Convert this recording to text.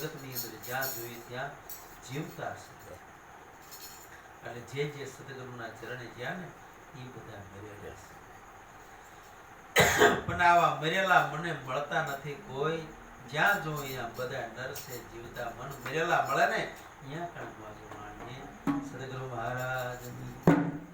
જગતની અંદર જ્યાં જોઈએ ત્યાં જીવતા હશે અને જે જે સદગુરુના ચરણે જ્યાં ને એ બધા મરેલા છે પણ આવા મરેલા મને મળતા નથી કોઈ. જ્યાં જો અહીંયા બધા નરસે જીવતા મન મરેલા મળે ને, ત્યાં કણ